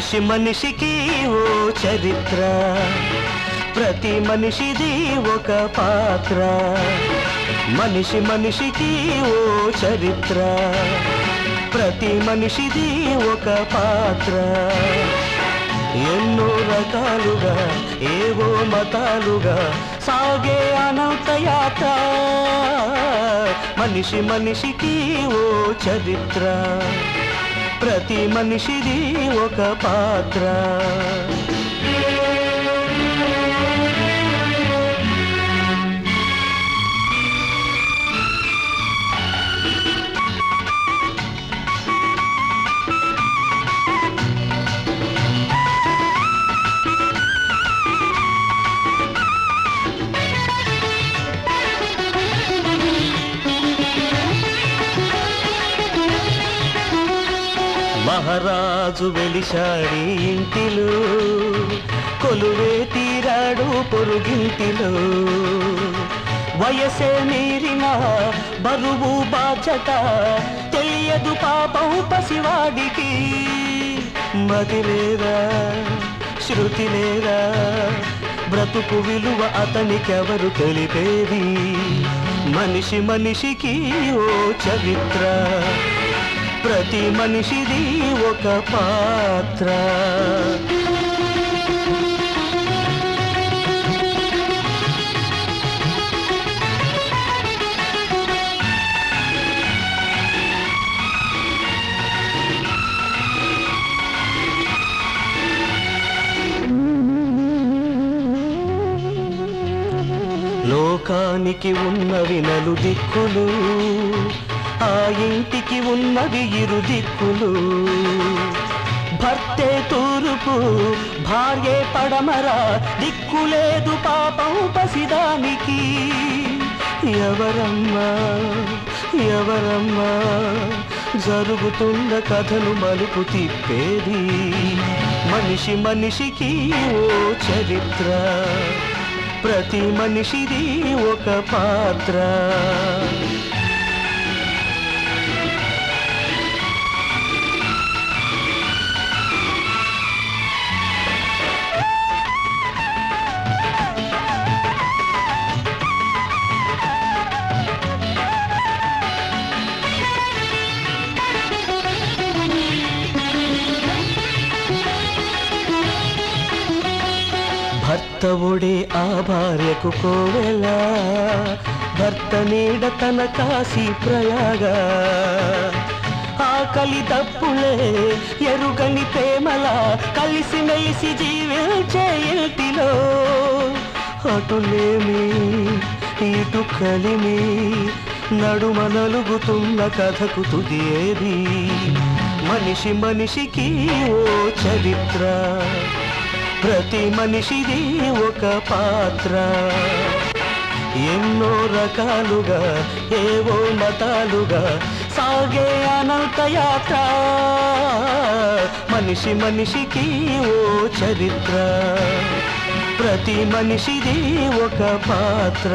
మనిషి మనిషికి ఓ చరిత్ర. ప్రతి మనిషిది ఒక పాత్ర. మనిషి మనిషికి ఓ చరిత్ర. ప్రతి మనిషిది ఒక పాత్ర. ఎన్నో రకాలుగా ఏవో మతాలుగా సాగే అనంత యాత్ర. మనిషి మనిషికి ఓ చరిత్ర. ప్రతి మనిషిది ఒక పాత్ర. మహారాజు వెలిశాడి ఇంటిలో. కొలువే తీరాడు పొరుగింటిలో. వయసే మీరిన బరువు బాధ్యత తెలియదు పాపం పసివాడికి. మతి లేదా? శృతి లేదా? బ్రతుకు విలువ అతనికెవరు తెలిపేది? మనిషి మనిషికి ఓ చరిత్ర. ప్రతి మనిషిది ఒక పాత్ర. లోకానికి ఉన్నవి నలు దిక్కులు ఆ ఇంటికి ఉన్నవి ఇరు దిక్కులు. భర్తే తూర్పు భార్యే పడమరా దిక్కులేదు పాపం పసిదానికి. ఎవరమ్మా ఎవరమ్మా జరుగుతున్న కథను మలుపు తిప్పేది? మనిషి మనిషికి ఓ చరిత్ర ప్రతి మనిషిది ఒక పాత్ర. భర్త ఒడే ఆ భార్యకు కోవెల భర్త నీడ తన కాశీ ప్రయాగ. ఆకలి తప్పులే ఎరుగని ప్రేమలా కలిసి మెలిసి జీవించే ఇంటిలో. అటులేమి ఇటు కలిమి నడుమ నలుగుతున్న కథకు తుదేది. మనిషి మనిషికి ఓ చరిత్ర. ప్రతి మనిషిది ఒక పాత్ర. ఎన్నో రకాలుగా ఏవో మతాలుగా సాగే అనంత యాత్ర. మనిషి మనిషికి ఓ చరిత్ర. ప్రతి మనిషిది ఒక పాత్ర.